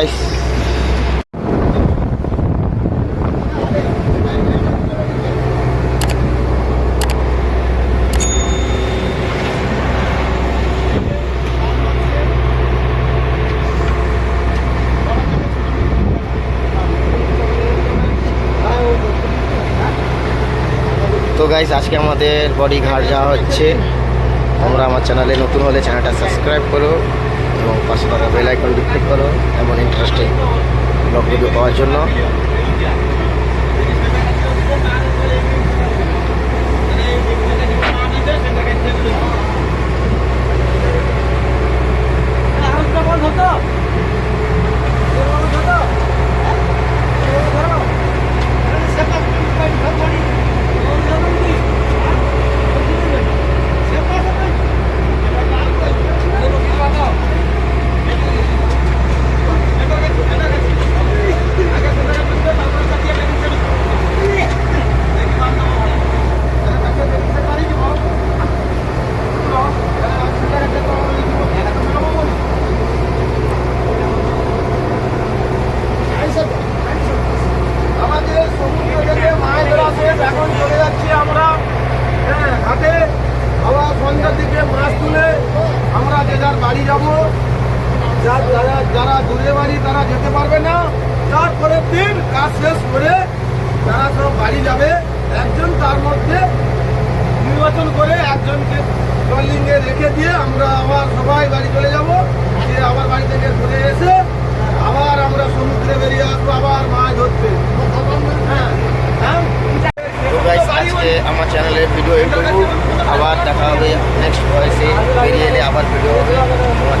guys তো guys আজকে আমাদের বডি ঘাট যাওয়া হচ্ছে আমরা আমার চ্যানেলে নতুন হলে চ্যানেলটা সাবস্ক্রাইব করো এবং পাশে থাকা বেল আইকন ক্লিক করো, এমন ইন্টারেস্টিং ব্লগ ভিডিও পাওয়ার জন্য আমাদের সমুদ্র থেকে মাছ ধরা শেষ এখন চলে যাচ্ছি আমরা হ্যাঁ, ঘাটে। আবার সন্ধ্যার দিকে মাছ তুলে আমরা যে যার বাড়ি যাব। যার যারা দূরে বাড়ি তারা যেতে পারবে না। তারপরের দিন কাজ শেষ করে যারা সব বাড়ি যাবে। একজন তার মধ্যে নির্বাচন করে একজনকে ট্রলিংয়ে রেখে দিয়ে আমরা আবার সবাই বাড়ি চলে যাব দিয়ে আবার বাড়ি থেকে ঘুরে এসে আবার আমরা সমুদ্রে বেরিয়ে আসব আবার মাছ ধরতে হ্যাঁ হ্যাঁ তো গাইস আজকে আমার চ্যানেলের ভিডিও এইটুকু আবার দেখা হবে নেক্সট ভয়েসে বেরিয়ে এলে আবার ভিডিও হবে। তোমার